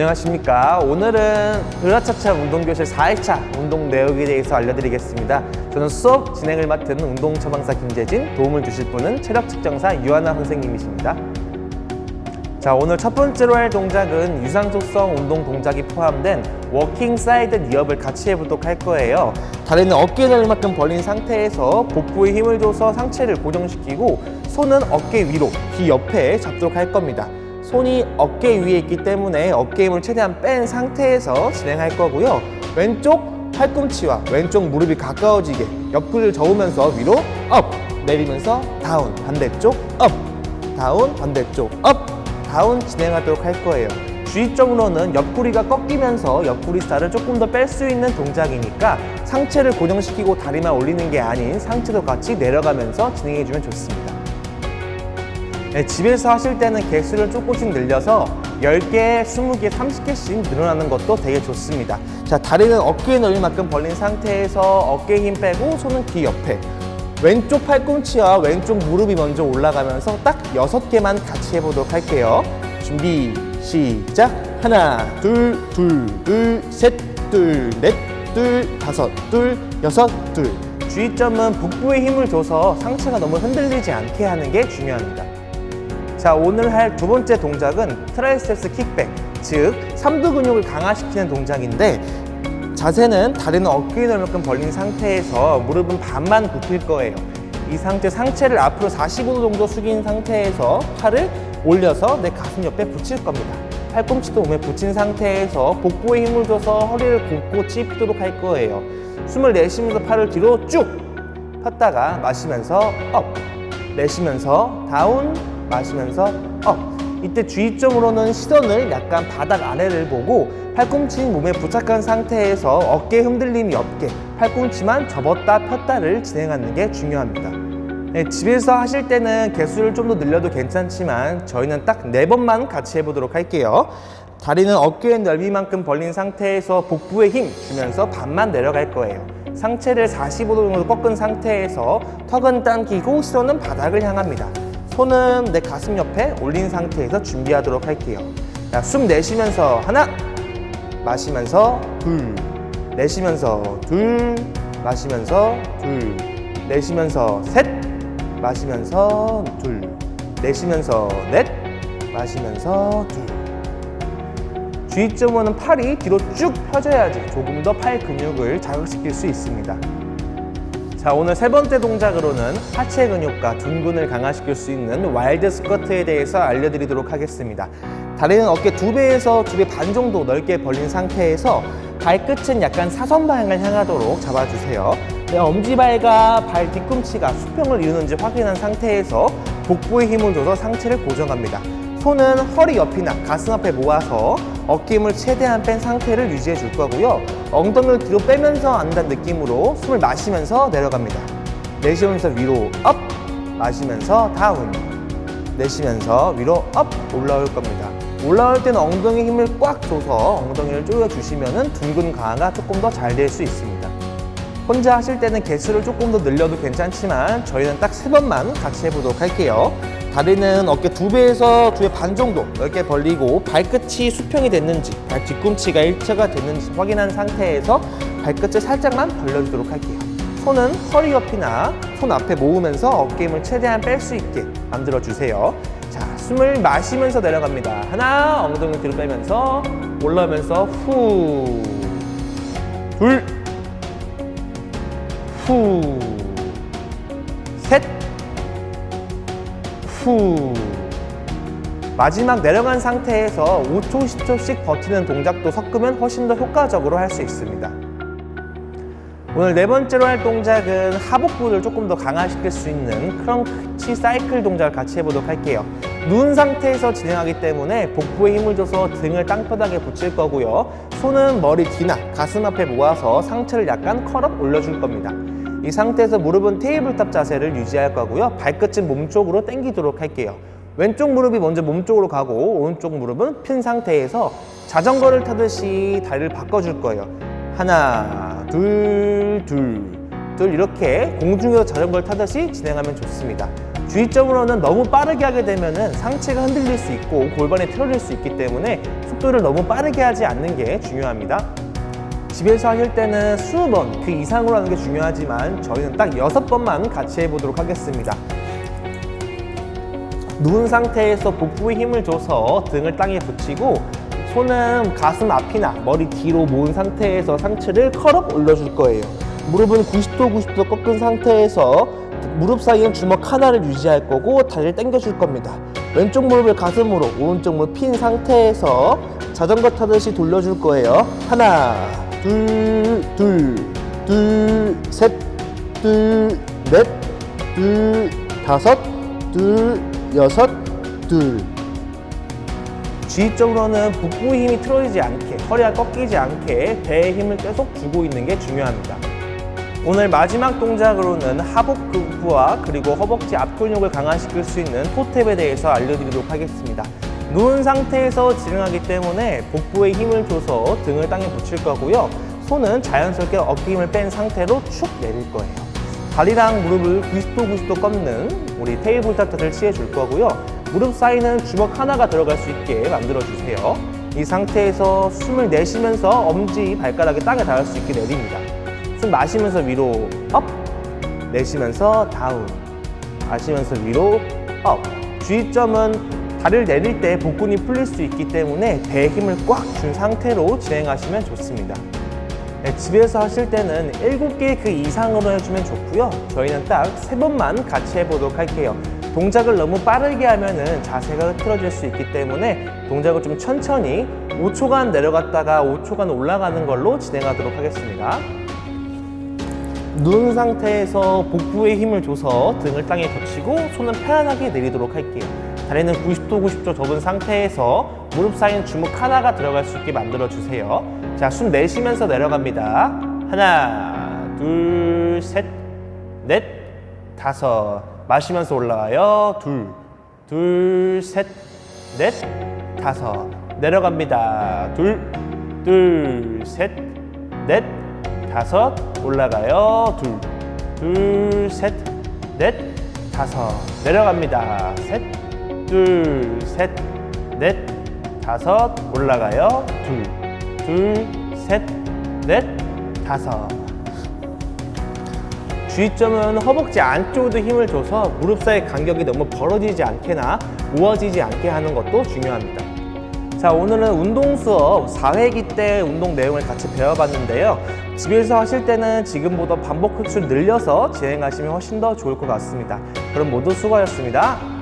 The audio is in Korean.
안녕하십니까. 오늘은 으라차차 운동교실 4일차 운동 내역에 대해서 알려드리겠습니다. 저는 수업 진행을 맡은 운동 처방사 김재진, 도움을 주실 분은 체력 측정사 유하나 선생님이십니다. 자, 오늘 첫 번째로 할 동작은 유산소성 운동 동작이 포함된 워킹 사이드 니업을 같이 해보도록 할 거예요. 다리는 어깨 넓을 만큼 벌린 상태에서 복부에 힘을 줘서 상체를 고정시키고 손은 어깨 위로, 귀 옆에 잡도록 할 겁니다. 손이 어깨 위에 있기 때문에 어깨 힘을 최대한 뺀 상태에서 진행할 거고요. 왼쪽 팔꿈치와 왼쪽 무릎이 가까워지게 옆구리를 저으면서 위로 업 내리면서 다운 반대쪽 업 다운 반대쪽 업 다운 진행하도록 할 거예요. 주의점으로는 옆구리가 꺾이면서 옆구리 살을 조금 더 뺄 수 있는 동작이니까 상체를 고정시키고 다리만 올리는 게 아닌 상체도 같이 내려가면서 진행해주면 좋습니다. 네, 집에서 하실 때는 개수를 조금씩 늘려서 10개, 20개, 30개씩 늘어나는 것도 되게 좋습니다. 자, 다리는 어깨 넓이 만큼 벌린 상태에서 어깨 힘 빼고 손은 귀 옆에 왼쪽 팔꿈치와 왼쪽 무릎이 먼저 올라가면서 딱 6개만 같이 해보도록 할게요. 준비, 시작! 하나, 둘, 둘, 둘, 셋, 둘, 넷, 둘, 다섯, 둘, 여섯, 둘. 주의점은 복부에 힘을 줘서 상체가 너무 흔들리지 않게 하는 게 중요합니다. 자, 오늘 할 두 번째 동작은 트라이셉스 킥백, 즉 삼두 근육을 강화시키는 동작인데 자세는 다리는 어깨 넓만큼 벌린 상태에서 무릎은 반만 굽힐 거예요. 이 상태 상체를 앞으로 45도 정도 숙인 상태에서 팔을 올려서 내 가슴 옆에 붙일 겁니다. 팔꿈치도 몸에 붙인 상태에서 복부에 힘을 줘서 허리를 곧곧이 펴도록 할 거예요. 숨을 내쉬면서 팔을 뒤로 쭉 폈다가 마시면서 업 내쉬면서 다운 마시면서 업 이때 주의점으로는 시선을 약간 바닥 아래를 보고 팔꿈치 몸에 부착한 상태에서 어깨 흔들림이 없게 팔꿈치만 접었다 폈다를 진행하는 게 중요합니다. 네, 집에서 하실 때는 개수를 좀 더 늘려도 괜찮지만 저희는 딱 네 번만 같이 해보도록 할게요. 다리는 어깨의 넓이만큼 벌린 상태에서 복부에 힘 주면서 반만 내려갈 거예요. 상체를 45도 정도 꺾은 상태에서 턱은 당기고 시선은 바닥을 향합니다. 손은 내 가슴 옆에 올린 상태에서 준비하도록 할게요. 자, 숨 내쉬면서 하나, 마시면서 둘, 내쉬면서 둘, 마시면서 둘, 내쉬면서 셋, 마시면서 둘, 내쉬면서 넷, 마시면서 둘. 주의점은 팔이 뒤로 쭉 펴져야지 조금 더 팔 근육을 자극시킬 수 있습니다. 자 오늘 세 번째 동작으로는 하체 근육과 둔근을 강화시킬 수 있는 와일드 스쿼트에 대해서 알려드리도록 하겠습니다. 다리는 어깨 두 배에서 두 배 반 정도 넓게 벌린 상태에서 발끝은 약간 사선 방향을 향하도록 잡아주세요. 네, 엄지발과 발 뒤꿈치가 수평을 이루는지 확인한 상태에서 복부에 힘을 줘서 상체를 고정합니다. 손은 허리 옆이나 가슴 앞에 모아서 어깨 힘을 최대한 뺀 상태를 유지해 줄 거고요. 엉덩이를 뒤로 빼면서 안다는 느낌으로 숨을 마시면서 내려갑니다. 내쉬면서 위로 업, 마시면서 다운. 내쉬면서 위로 업 올라올 겁니다. 올라올 때는 엉덩이 힘을 꽉 줘서 엉덩이를 조여주시면 둥근 강화가 조금 더 잘 될 수 있습니다. 혼자 하실 때는 개수를 조금 더 늘려도 괜찮지만 저희는 딱 세 번만 같이 해보도록 할게요. 다리는 어깨 두 배에서 두 배 반 정도 넓게 벌리고 발끝이 수평이 됐는지 발 뒤꿈치가 일체가 됐는지 확인한 상태에서 발끝을 살짝만 벌려주도록 할게요. 손은 허리 옆이나 손 앞에 모으면서 어깨 힘을 최대한 뺄 수 있게 만들어 주세요. 자, 숨을 마시면서 내려갑니다. 하나, 엉덩이 뒤로 빼면서 올라오면서 후, 둘, 후, 후. 마지막 내려간 상태에서 5초, 10초씩 버티는 동작도 섞으면 훨씬 더 효과적으로 할 수 있습니다. 오늘 네 번째로 할 동작은 하복부를 조금 더 강화시킬 수 있는 크런치 사이클 동작을 같이 해보도록 할게요. 누운 상태에서 진행하기 때문에 복부에 힘을 줘서 등을 땅바닥에 붙일 거고요. 손은 머리 뒤나 가슴 앞에 모아서 상체를 약간 컬업 올려줄 겁니다. 이 상태에서 무릎은 테이블탑 자세를 유지할 거고요. 발끝은 몸쪽으로 당기도록 할게요. 왼쪽 무릎이 먼저 몸쪽으로 가고 오른쪽 무릎은 핀 상태에서 자전거를 타듯이 다리를 바꿔줄 거예요. 하나, 둘, 둘, 둘 이렇게 공중에서 자전거를 타듯이 진행하면 좋습니다. 주의점으로는 너무 빠르게 하게 되면은 상체가 흔들릴 수 있고 골반이 틀어질 수 있기 때문에 속도를 너무 빠르게 하지 않는 게 중요합니다. 집에서 하실 때는 20번 그 이상으로 하는 게 중요하지만 저희는 딱 6번만 같이 해보도록 하겠습니다. 누운 상태에서 복부에 힘을 줘서 등을 땅에 붙이고 손은 가슴 앞이나 머리 뒤로 모은 상태에서 상체를 컬업 올려줄 거예요. 무릎은 90도 90도 꺾은 상태에서 무릎 사이엔 주먹 하나를 유지할 거고 다리를 당겨줄 겁니다. 왼쪽 무릎을 가슴으로 오른쪽 무릎 핀 상태에서 자전거 타듯이 돌려줄 거예요. 하나, 둘, 둘, 둘, 셋, 둘, 넷, 둘, 다섯, 둘, 여섯, 둘. 주의적으로는 복부의 힘이 틀어지지 않게, 허리가 꺾이지 않게 배에 힘을 계속 주고 있는 게 중요합니다. 오늘 마지막 동작으로는 하복부와 그리고 허벅지 앞근육을 강화시킬 수 있는 토탭에 대해서 알려드리도록 하겠습니다. 누운 상태에서 진행하기 때문에 복부에 힘을 줘서 등을 땅에 붙일 거고요. 손은 자연스럽게 어깨 힘을 뺀 상태로 축 내릴 거예요. 다리랑 무릎을 90도 90도 꺾는 우리 테이블 타트를 취해줄 거고요. 무릎 사이는 주먹 하나가 들어갈 수 있게 만들어 주세요. 이 상태에서 숨을 내쉬면서 엄지 발가락이 땅에 닿을 수 있게 내립니다. 숨 마시면서 위로 업, 내쉬면서 다운, 마시면서 위로 업. 주의점은 다리를 내릴 때 복근이 풀릴 수 있기 때문에 배에 힘을 꽉 준 상태로 진행하시면 좋습니다. 네, 집에서 하실 때는 7개 그 이상으로 해주면 좋고요. 저희는 딱 3번만 같이 해보도록 할게요. 동작을 너무 빠르게 하면은 자세가 흐트러질 수 있기 때문에 동작을 좀 천천히 5초간 내려갔다가 5초간 올라가는 걸로 진행하도록 하겠습니다. 누운 상태에서 복부에 힘을 줘서 등을 땅에 붙이고 손은 편안하게 내리도록 할게요. 다리는 90도 90도 접은 상태에서 무릎 사이엔 주먹 하나가 들어갈 수 있게 만들어 주세요. 자, 숨 내쉬면서 내려갑니다. 하나, 둘, 셋, 넷, 다섯. 마시면서 올라가요. 둘, 둘, 셋, 넷, 다섯. 내려갑니다. 둘, 둘, 셋, 넷, 다섯. 올라가요. 둘, 둘, 셋, 넷, 다섯. 내려갑니다. 셋, 둘, 셋, 넷, 다섯. 올라가요. 둘, 둘, 셋, 넷, 다섯. 주의점은 허벅지 안쪽에도 힘을 줘서 무릎 사이 간격이 너무 벌어지지 않게나 모아지지 않게 하는 것도 중요합니다. 자, 오늘은 운동 수업 4회기 때 운동 내용을 같이 배워봤는데요. 집에서 하실 때는 지금보다 반복 횟수를 늘려서 진행하시면 훨씬 더 좋을 것 같습니다. 그럼 모두 수고하셨습니다.